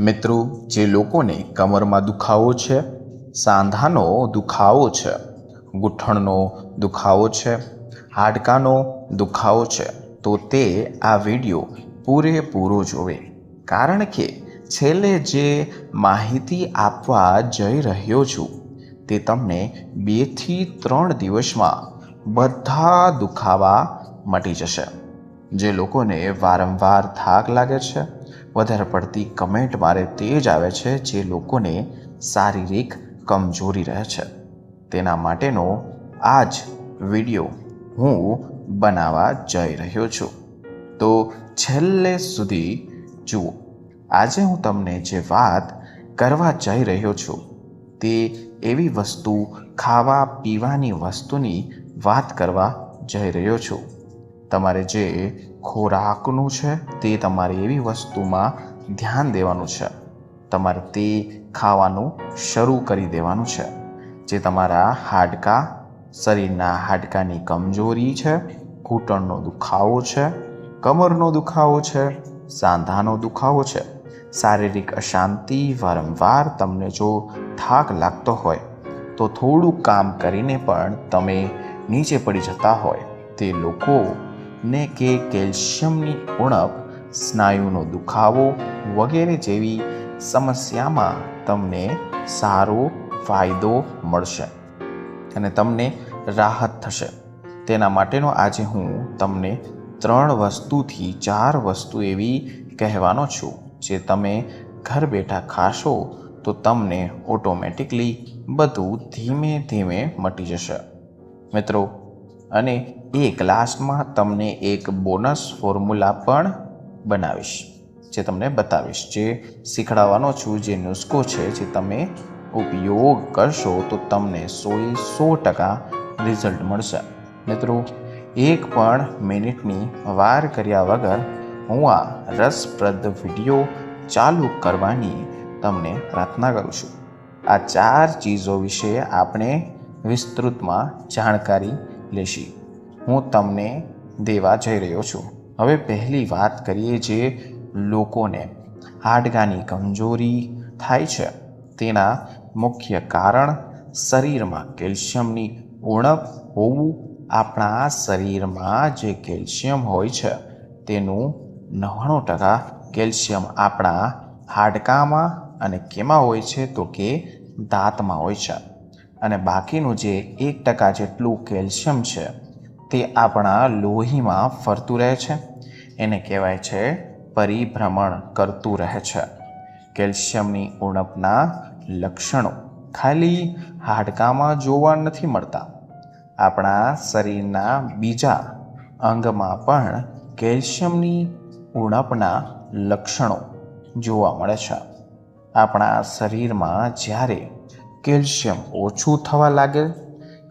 મિત્રો, જે લોકોને કમરમાં દુખાવો છે, સાંધાનો દુખાવો છે, ગૂંઠણનો દુખાવો છે, હાડકાનો દુખાવો છે, તો તે આ વીડિયો પૂરેપૂરો જોવે. કારણ કે છેલ્લે જે માહિતી આપવા જઈ રહ્યો છું, તે તમને બેથી ત્રણ દિવસમાં બધા દુખાવા મટી જશે. જે લોકોને વારંવાર થાક લાગે છે વધારે પડતી કમેન્ટ મારે તે જ આવે છે જે લોકોને શારીરિક કમજોરી રહે છે. તેના માટેનો આ જ વીડિયો હું બનાવવા જઈ રહ્યો છું. તો છેલ્લે સુધી જુઓ. આજે હું તમને જે વાત કરવા જઈ રહ્યો છું તે એવી વસ્તુ ખાવા પીવાની વસ્તુની વાત કરવા જઈ રહ્યો છું. તમારે જે ખોરાકનું છે, તે તમારે એવી વસ્તુમાં ધ્યાન દેવાનું છે. તમારે તે ખાવાનું શરૂ કરી દેવાનું છે. જે તમારા હાડકાં, શરીરના હાડકાની કમજોરી છે, ઘૂંટણનો દુખાવો છે, કમરનો દુખાવો છે, સાંધાનો દુખાવો છે. શારીરિક અશાંતિ વારંવાર તમને જો થાક લાગતો હોય, તો થોડું કામ કરીને પણ તમે નીચે પડી જતા હોય. તે લોકોને કે કેલ્શિયમની ઉણપ, સ્નાયુનો દુખાવો વગેરે જેવી સમસ્યામાં તમને સારો ફાયદો મળશે અને તમને રાહત થશે. તેના માટેનો આજે હું તમને ત્રણ વસ્તુથી ચાર વસ્તુ એવી કહેવાનો છું, જે તમે ઘર બેઠા ખાશો તો તમને ઓટોમેટિકલી બધું ધીમે ધીમે મટી જશે. મિત્રો, અને એક ક્લાસમાં તમને એક બોનસ ફોર્મ્યુલા પણ બનાવીશ, જે તમને બતાવીશ. જે શીખડાવવાનો છું, જે નુસ્ખો છે, જે તમે ઉપયોગ કરશો, તો તમને સોએ સો ટકા રિઝલ્ટ મળશે. મિત્રો, એક પણ મિનિટની વાર કર્યા વગર હું આ રસપ્રદ વીડિયો ચાલુ કરવાની તમને પ્રાર્થના કરું છું. આ ચાર ચીજો વિશે આપણે વિસ્તૃતમાં જાણકારી લેશી. હું તમને દેવા જઈ રહ્યો છું. હવે પહેલી વાત કરીએ જે લોકોને હાડકાની કમજોરી થાય છે, તેના મુખ્ય કારણ શરીરમાં કેલ્શિયમની ઉણપ હોવું આપણા શરીરમાં જે કેલ્શિયમ હોય છે, તેનું નવ્વાણું ટકા કેલ્શિયમ આપણા હાડકામાં અને કેમાં હોય છે તો કે દાંતમાં હોય છે. અને બાકીનું જે એક ટકા જેટલું કેલ્શિયમ છે તે આપણા લોહીમાં ફરતું રહે છે. એને કહેવાય છે પરિભ્રમણ કરતું રહે છે. કેલ્શિયમની ઉણપના લક્ષણો ખાલી હાડકામાં જોવા નથી મળતા. આપણા શરીરના બીજા અંગમાં પણ કેલ્શિયમની ઉણપના લક્ષણો જોવા મળે છે. આપણા શરીરમાં જ્યારે કેલ્શિયમ ઓછું થવા લાગે,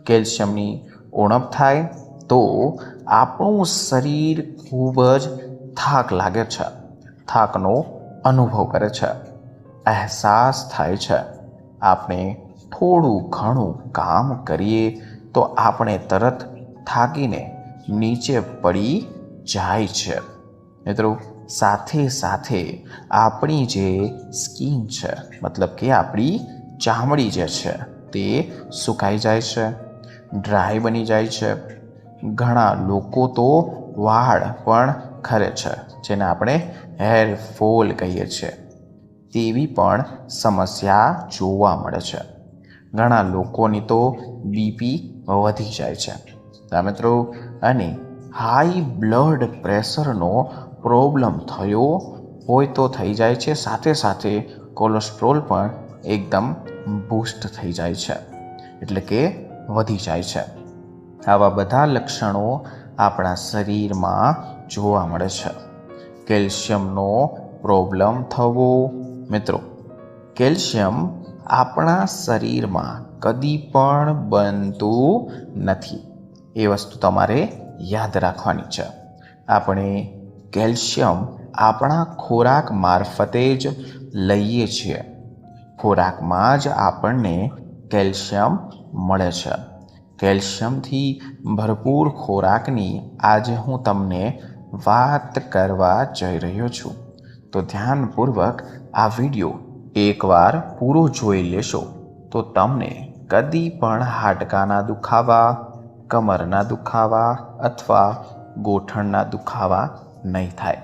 કેલ્શિયમની ઉણપ થાય તો આપણું શરીર ખૂબ જ થાક લાગે છે. થાકનો અનુભવ કરે છે. અહેસાસ થાય છે. આપણે થોડું ઘણું કામ કરીએ તો આપણે તરત થાકીને નીચે પડી જાય છે. મિત્રો, સાથે સાથે આપણી જે સ્કીન છે, મતલબ કે આપણી ચામડી જે છે, તે સુકાઈ જાય છે, ડ્રાય બની જાય છે ઘણા લોકો તો વાળ પણ ખરે છે, જેને આપણે હેર ફોલ કહીએ છીએ. તેવી પણ સમસ્યા જોવા મળે છે. ઘણા લોકોની તો બીપી વધી જાય છે. મિત્રો, અને હાઈ બ્લડ પ્રેશરનો પ્રોબ્લેમ થયો હોય તો થઈ જાય છે, સાથે સાથે કોલેસ્ટ્રોલ પણ એકદમ બૂસ્ટ થઈ જાય છે. એટલે કે વધી જાય છે. આવા બધા લક્ષણો આપણા શરીરમાં જોવા મળે છે. કેલ્શિયમનો પ્રોબ્લેમ થવો મિત્રો, કેલ્શિયમ આપણા શરીરમાં કદી પણ બનતું નથી. એ વસ્તુ તમારે યાદ રાખવાની છે. આપણે કેલ્શિયમ આપણા ખોરાક મારફતે જ લઈએ છીએ. ખોરાકમાં જ આપણને કેલ્શિયમ મળે છે. કેલ્શિયમથી ભરપૂર ખોરાકની આજે હું તમને વાત કરવા જઈ રહ્યો છું. તો ધ્યાનપૂર્વક આ વીડિયો એકવાર પૂરો જોઈ લેશો. તો તમને કદી પણ હાડકાના દુખાવા, કમરના દુખાવા અથવા ગોઠણના દુખાવા નહીં થાય.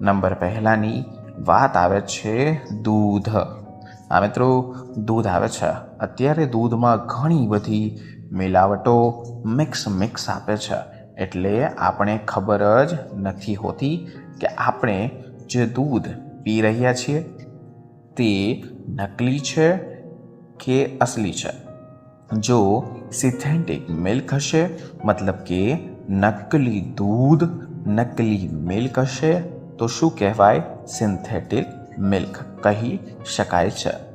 નંબર પહેલાંની વાત આવે છે દૂધ. આ મિત્રો, દૂધ આવે છે. અત્યારે દૂધમાં ઘણી બધી મિલાવટો મિક્સ મિક્સ આપે છે. એટલે આપણે ખબર જ નથી હોતી કે આપણે જે દૂધ પી રહ્યા છીએ તે નકલી છે કે અસલી છે? જો સિન્થેટિક મિલ્ક હશે, મતલબ કે નકલી દૂધ નકલી મિલ્ક હશે, તો શું કહેવાય? સિન્થેટિક મિલ્ક કહી શકાય છે.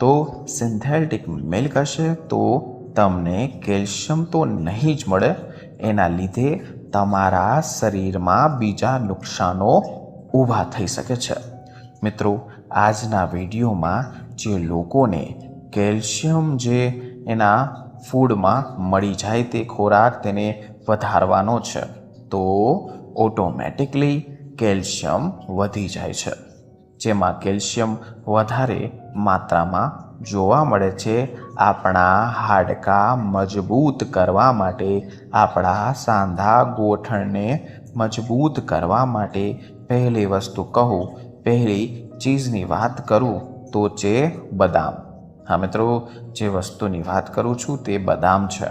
તો સિન્થેટિક મિલ્ક હશે તો તમને કેલ્શિયમ તો નહીં જ મળે. એના લીધે તમારા શરીરમાં બીજા નુકસાનો ઊભા થઈ શકે છે. મિત્રો, આજના વિડીયોમાં જે લોકોને કેલ્શિયમ જે એના ફૂડમાં મળી જાય તે ખોરાક તેને વધારવાનો છે, તો ઓટોમેટિકલી કેલ્શિયમ વધી જાય છે. જેમાં કેલ્શિયમ વધારે માત્રામાં જોવા મળે છે. આપણા હાડકાં મજબૂત કરવા માટે, આપણા સાંધા ગોઠણને મજબૂત કરવા માટે પહેલી વસ્તુ કહું, પહેલી ચીજની વાત કરું તો છે બદામ. હા મિત્રો, જે વસ્તુની વાત કરું છું તે બદામ છે.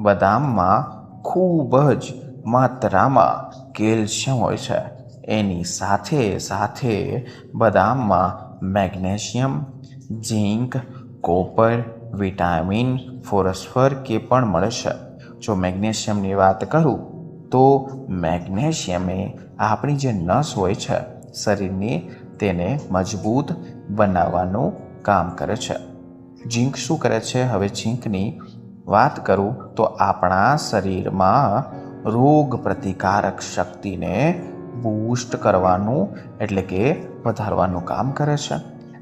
બદામમાં ખૂબ જ માત્રામાં કેલ્શિયમ હોય છે. એની સાથે સાથે બદામમાં magnesium, zinc, copper, vitamin, phosphorus કે પણ મળે છે. જો મેગ્નેશિયમની વાત કરું, તો મેગ્નેશિયમે આપણી જે નસ હોય છે, શરીરની તેને મજબૂત બનાવવાનું કામ કરે છે. ઝીંક શું કરે છે? હવે ઝીંકની વાત કરું, તો આપણા શરીરમાં રોગ પ્રતિકારક શક્તિને બૂસ્ટ કરવાનું, એટલે કે વધારવાનું કામ કરે છે.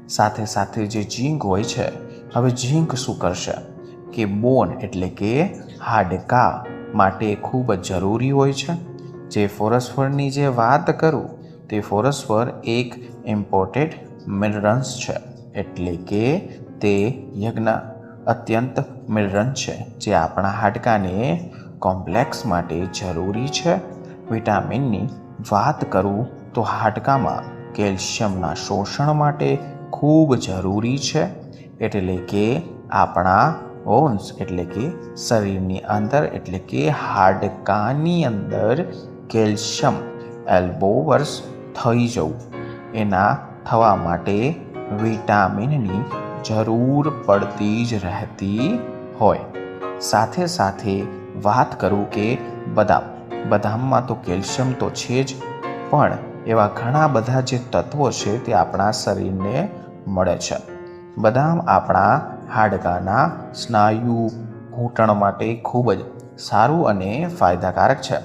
સાથે સાથે જે ઝીંક હોય છે, હવે ઝીંક શું કરશે? કે બોન, એટલે કે હાડકા માટે ખૂબ જ જરૂરી હોય છે. જે ફોરસ્ફરની જે વાત કરું, તે ફોરસ્ફર એક ઇમ્પોર્ટેડ મિનરલ્સ છે, એટલે કે તે યજ્ઞ અત્યંત મિનરલ છે, જે આપણા હાડકાને કોમ્પ્લેક્સ માટે જરૂરી છે. વિટામિનની વાત કરું તો હાડકામાં કેલ્શિયમના શોષણ માટે ખૂબ જરૂરી છે. એટલે કે આપણા બોન્સ એટલે કે શરીરની અંદર, એટલે કે હાડકાની અંદર કેલ્શિયમ, એલ્બોવર્સ થઈ જવું. એના થવા માટે વિટામિનની જરૂર પડતી જ રહેતી હોય. સાથે સાથે વાત કરું કે બદામ. બદામમાં તો કેલ્શિયમ તો છે જ, પણ એવા ઘણા બધા જે તત્વો છે તે આપણા શરીરને મળે છે. બદામ આપણા હાડકાના સ્નાયુ ઘૂંટણ માટે ખૂબ જ સારું અને ફાયદાકારક છે.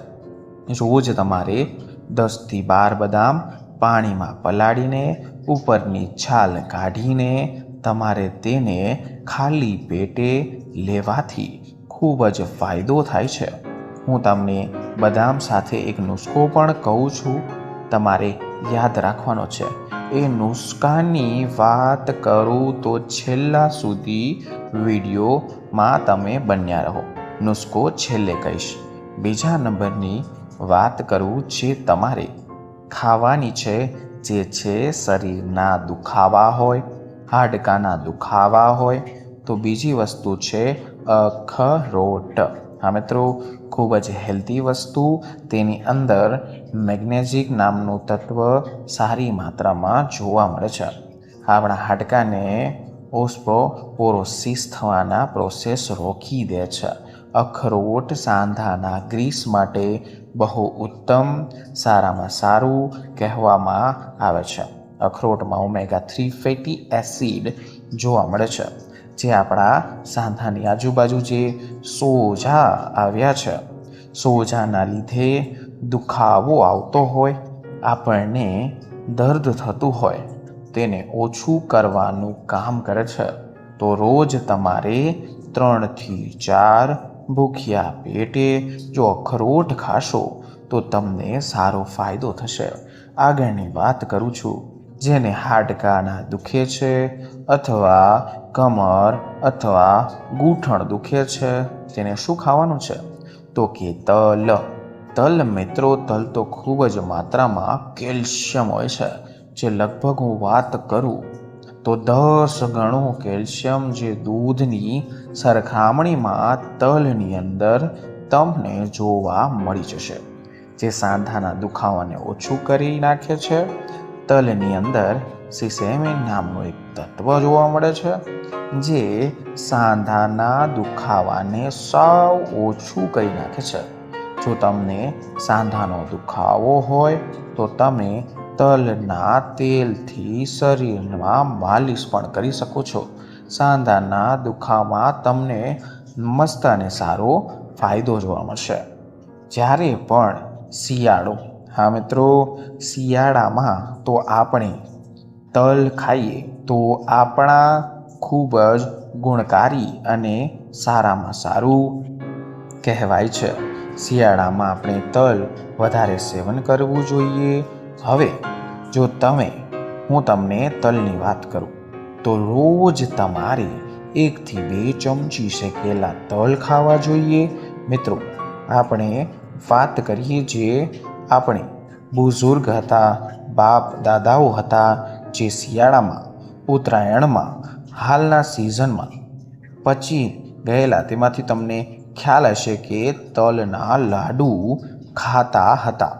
રોજ તમારે દસથી બાર બદામ પાણીમાં પલાળીને, ઉપરની છાલ કાઢીને, તમારે તેને ખાલી પેટે લેવાથી ખૂબ જ ફાયદો થાય છે. હું તમને બદામ સાથે એક નુસ્ખો પણ કહું છું. તમારે યાદ રાખવાનો છે. એ નુસ્ખાની વાત કરું તો છેલ્લા સુધી વિડીયોમાં તમે બન્યા રહો. નુસ્ખો છેલ્લે કહીશ. બીજા નંબરની વાત કરું જે તમારે ખાવાની છે, જે છે શરીરના દુખાવા હોય, હાડકાના દુખાવા હોય, તો બીજી વસ્તુ છે અખરોટ. હા મિત્રો, ખૂબ જ હેલ્ધી વસ્તુ. તેની અંદર મેગ્નેઝિક નામનું તત્વ સારી માત્રામાં જોવા મળે છે. આપણા હાડકાને ઓસ્પોપોરોસિસ થવાના પ્રોસેસ રોકી દે છે. અખરોટ સાંધાના ગ્રીસ માટે બહુ ઉત્તમ, સારામાં સારું કહેવામાં આવે છે. અખરોટમાં ઓમેગા થ્રી ફેટી એસિડ જોવા મળે છે. જે આપણા સાંધાની આજુબાજુ જે સોજા આવ્યા છે, સોજાના લીધે દુખાવો આવતો હોય, આપણને દર્દ થતું હોય, તેને ઓછું કરવાનું કામ કરે છે. તો રોજ તમારે ત્રણથી ચાર ભૂખ્યા પેટે જો અખરોટ ખાશો, તો તમને સારો ફાયદો થશે. આગળની વાત કરું છું. જેને હાડકાના દુખે છે અથવા કમર અથવા ગૂંઠણ દુખે છે, તેને શું ખાવાનું છે? તો કે તલ. તલ મિત્રો, તલ તો ખૂબ જ માત્રામાં કેલ્શિયમ હોય છે, જે લગભગ હું વાત કરું, તો દસ ગણું કેલ્શિયમ જે દૂધની સરખામણીમાં તલની અંદર તમને જોવા મળી જશે. જે સાંધાના દુખાવાને ઓછું કરી નાખે છે તલની અંદર સિસેમિન નામનું એક તત્વ જોવા મળે છે, જે સાંધાના દુખાવાને સાવ ઓછું કરી નાખે છે. જો તમને સાંધાનો દુખાવો હોય, તો તમે તલના તેલથી શરીરમાં માલિશ પણ કરી શકો છો. સાંધાના દુખાવામાં તમને મસ્ત અને સારો ફાયદો જોવા મળશે. જ્યારે પણ શિયાળો હા મિત્રો, શિયાળામાં તો આપણે તલ ખાઈએ તો આપણા ખૂબ જ ગુણકારી અને સારામાં સારું કહેવાય છે. શિયાળામાં આપણે તલ વધારે સેવન કરવું જોઈએ. હવે, જો તમે, હું તમને તલની વાત કરું, તો રોજ તમારે એકથી બે ચમચી શેકેલા તલ ખાવા જોઈએ. મિત્રો, આપણે વાત કરીએ જે આપણે બુઝુર્ગ હતા, બાપ દાદાઓ હતા જે શિયાળામાં, ઉત્તરાયણમાં, હાલના સિઝનમાં પચી ગયેલા. તેમાંથી તમને ખ્યાલ હશે કે તલના લાડુ ખાતા હતા.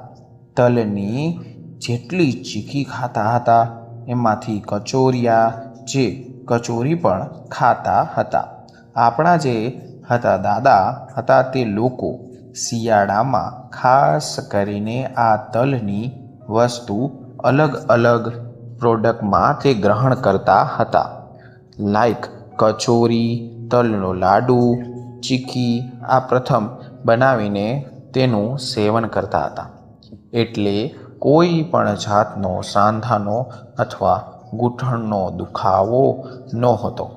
તલની જેટલી ચીકી ખાતા હતા, એમાંથી કચોરિયા જે કચોરી પણ ખાતા હતા. આપણા જે હતા દાદા હતા તે લોકો શિયાળામાં ખાસ કરીને આ તલની વસ્તુ અલગ અલગ પ્રોડક્ટમાં તે ગ્રહણ કરતા હતા. લાઈક કચોરી, તલનો લાડુ, ચીકી, આ પ્રથમ બનાવીને તેનું સેવન કરતા હતા. એટલે કોઈ પણ જાતનો સાંધાનો અથવા ગૂંઠણનો દુખાવો નહોતો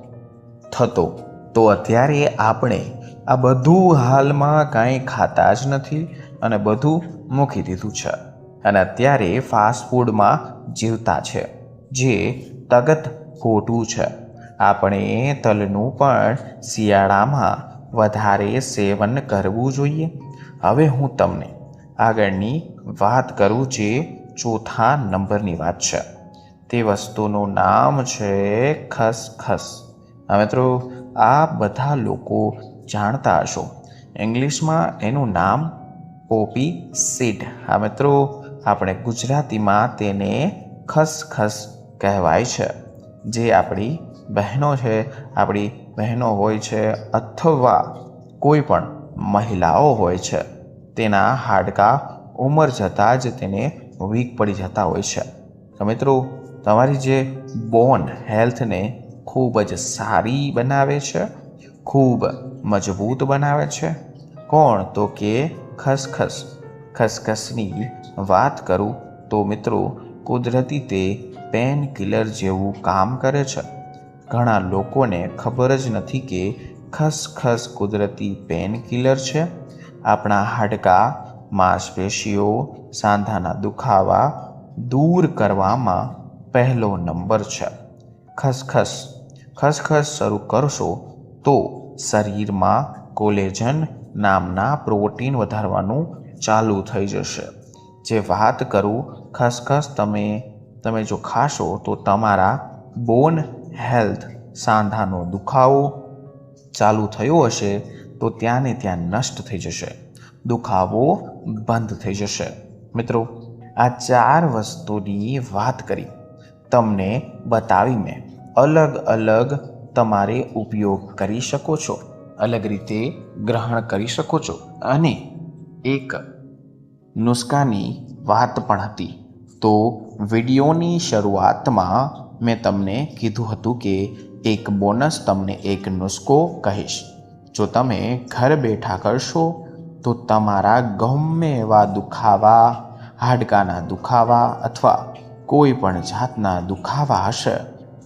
થતો. તો અત્યારે આપણે આ બધું હાલમાં કાંઈ ખાતા જ નથી અને બધું મૂકી દીધું છે. અને અત્યારે ફાસ્ટ ફૂડમાં જીવતા છે, જે તગત ખોટું છે. આપણે તલનું પણ શિયાળામાં વધારે સેવન કરવું જોઈએ. હવે હું તમને આગળની વાત કરું જે ચોથા નંબરની વાત છે. તે વસ્તુનું નામ છે ખસખસ. હા મિત્રો, આ બધા લોકો જાણતા હશો. ઇંગ્લિશમાં એનું નામ પોપી સીડ હા, મિત્રો, આપણે ગુજરાતીમાં તેને ખસખસ કહેવાય છે. જે આપણી બહેનો છે, આપણી બહેનો હોય છે અથવા કોઈ પણ મહિલાઓ હોય છે, તેના હાડકા ઉંમર જતાં જ તેને વીક પડી જતા હોય છે. તો મિત્રો, તમારી જે બોન હેલ્થને ખૂબ જ સારી બનાવે છે, ખૂબ મજબૂત બનાવે છે? કોણ તો કે ખસખસ? ખસખસની વાત કરું તો મિત્રો, કુદરતી તે પેન કિલર જેવું કામ કરે છે. ઘણા લોકોને ખબર જ નથી કે ખસખસ કુદરતી પેન કિલર છે. આપણા હાડકાં, માંસપેશીઓ, સાંધાના દુખાવા દૂર કરવામાં પહેલો નંબર છે. ખસખસ. ખસખસ શરૂ કરશો તો શરીરમાં કોલેજન નામના પ્રોટીન વધારવાનું ચાલુ થઈ જશે. જે વાત કરું, ખસખસ તમે તમે જો ખાશો તો તમારા બોન હેલ્થ સાંધાનો દુખાવો ચાલુ થયો હશે તો ત્યાં ને ત્યાં નષ્ટ થઈ જશે. દુખાવો બંધ થઈ જશે. મિત્રો, આ ચાર વસ્તુની વાત કરી. તમને બતાવી મેં અલગ અલગ તમારે ઉપયોગ કરી શકો છો. અલગ રીતે ગ્રહણ કરી શકો છો. અને એક નુસ્ખાની વાત પણ હતી. તો વિડીયોની શરૂઆતમાં મેં તમને કીધું હતું કે એક બોનસ તમને એક નુસ્ખો કહીશ. જો તમે ઘર બેઠા કરશો, તો તમારા ગમે એવા દુખાવા, હાડકાના દુખાવા અથવા કોઈ પણ જાતના દુખાવા હશે,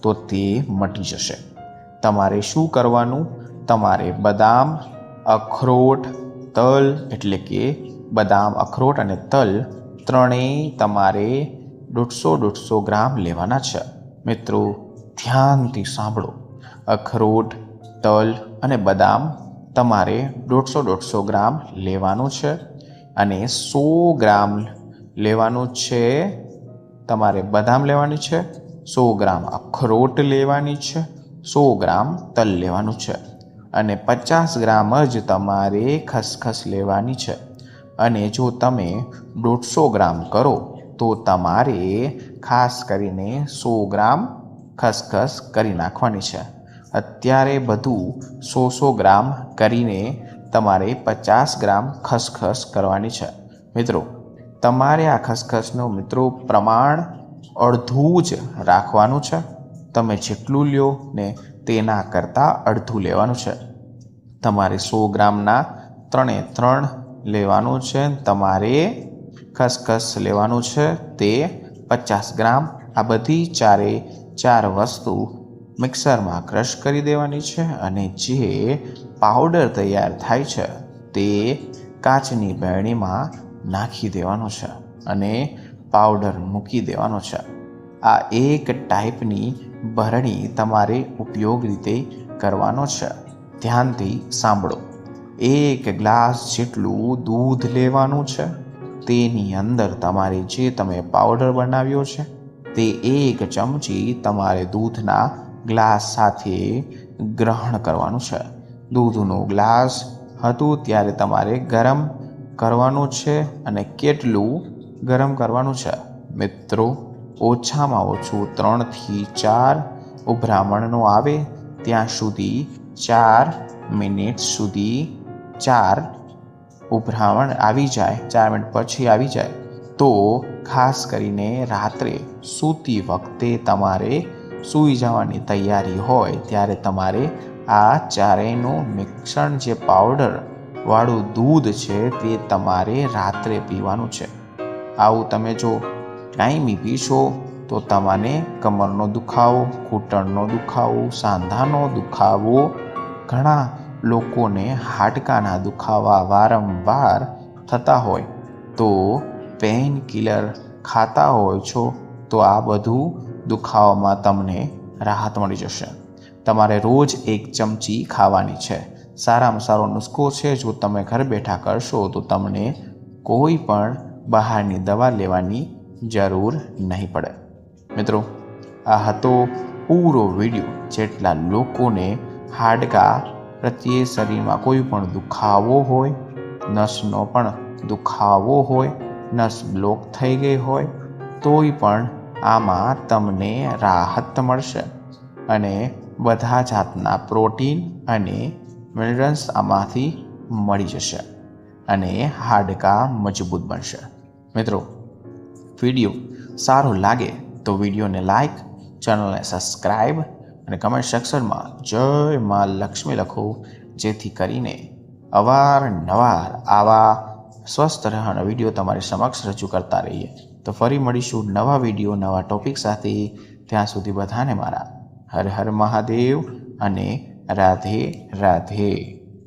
તો તે મટી જશે. તમારે શું કરવાનું? તમારે બદામ, અખરોટ, તલ, એટલે કે બદામ, અખરોટ અને તલ ત્રણેય તમારે દોઢસો દોઢસો ગ્રામ લેવાના છે. મિત્રો, ધ્યાનથી સાંભળો. અખરોટ, તલ અને બદામ તમારે દોઢસો દોઢસો ગ્રામ લેવાનું છે અને સો ગ્રામ લેવાનું છે, તમારે બદામ લેવાની છે, સો ગ્રામ અખરોટ લેવાની છે સો ગ્રામ તલ લેવાનું છે અને પચાસ ગ્રામ જ તમારે ખસખસ લેવાની છે. અને જો તમે દોઢસો ગ્રામ કરો, તો તમારે ખાસ કરીને સો ગ્રામ ખસખસ કરી નાખવાની છે. અત્યારે બધું સો સો ગ્રામ કરીને તમારે પચાસ ગ્રામ ખસખસ કરવાની છે. મિત્રો, તમારે આ ખસખસનું મિત્રો પ્રમાણ અડધું જ રાખવાનું છે. તમે જેટલું લ્યો ને તેના કરતાં અડધું લેવાનું છે. તમારે સો ગ્રામના ત્રણે ત્રણ લેવાનું છે. તમારે ખસખસ લેવાનું છે. તે પચાસ ગ્રામ. આ બધી ચારે ચાર વસ્તુ મિક્સરમાં ક્રશ કરી દેવાની છે અને જે પાવડર તૈયાર થાય છે તે કાચની બેણીમાં નાખી દેવાનો છે અને પાવડર મૂકી દેવાનો છે. આ એક ટાઈપની ભરણી તમારે ઉપયોગ રીતે કરવાનો છે. ધ્યાનથી સાંભળો. એક ગ્લાસ જેટલું દૂધ લેવાનું છે. તેની અંદર તમારે જે તમે પાવડર બનાવ્યો છે, તે એક ચમચી તમારે દૂધના ગ્લાસ સાથે ગ્રહણ કરવાનું છે. દૂધનું ગ્લાસ હતું ત્યારે તમારે ગરમ કરવાનું છે અને કેટલું ગરમ કરવાનું છે. મિત્રો ઓછામાં ઓછું ત્રણથી ચાર ઉભરામણનો આવે, ત્યાં સુધી ચાર મિનિટ સુધી ચાર ઉભરામણ આવી જાય, ચાર મિનિટ પછી આવી જાય. તો ખાસ કરીને રાત્રે સૂતી વખતે તમારે સૂઈ જવાની તૈયારી હોય, ત્યારે તમારે આ ચારેયનું મિશ્રણ જે પાવડર વાળું દૂધ છે તે તમારે રાત્રે પીવાનું છે. આવું તમે જો કાયમી પીશો તો તમને કમરનો દુખાવો, ઘૂંટણનો દુખાવો, સાંધાનો દુખાવો, ઘણા લોકોને હાડકાના દુખાવા વારંવાર થતા હોય. તો પેઇન કિલર ખાતા હોય છો, તો આ બધું દુખાવામાં તમને રાહત મળી જશે. તમારે રોજ એક ચમચી ખાવાની છે. સારામાં સારો નુસ્ખો છે, જો તમે ઘર બેઠા કરશો તો તમને કોઈ પણ બહારની દવા લેવાની જરૂર નહીં પડે. મિત્રો, આ હતો પૂરો વીડિયો જેટલા લોકોને હાડકા પ્રત્યે શરીરમાં કોઈ પણ દુખાવો હોય, નસનો પણ દુખાવો હોય, નસ બ્લોક થઈ ગઈ હોય, તોય પણ આમાં તમને રાહત મળશે. અને બધા જાતના પ્રોટીન અને મિનરલ્સ આમાંથી મળી જશે અને હાડકાં મજબૂત બનશે. મિત્રો વીડિયો સારો લાગે તો વિડીયોને લાઇક ચેનલને સબસ્ક્રાઈબ અને કમેન્ટ સેક્શનમાં જય માં લક્ષ્મી લખો, જેથી કરીને અવારનવાર આવા સ્વસ્થ રહેવાના વીડિયો તમારી સમક્ષ રજૂ કરતા રહીએ. તો ફરી મળીશું નવા વીડિયો, નવા ટોપિક સાથે. ત્યાં સુધી બધાને મારા હર હર મહાદેવ અને રાધે રાધે.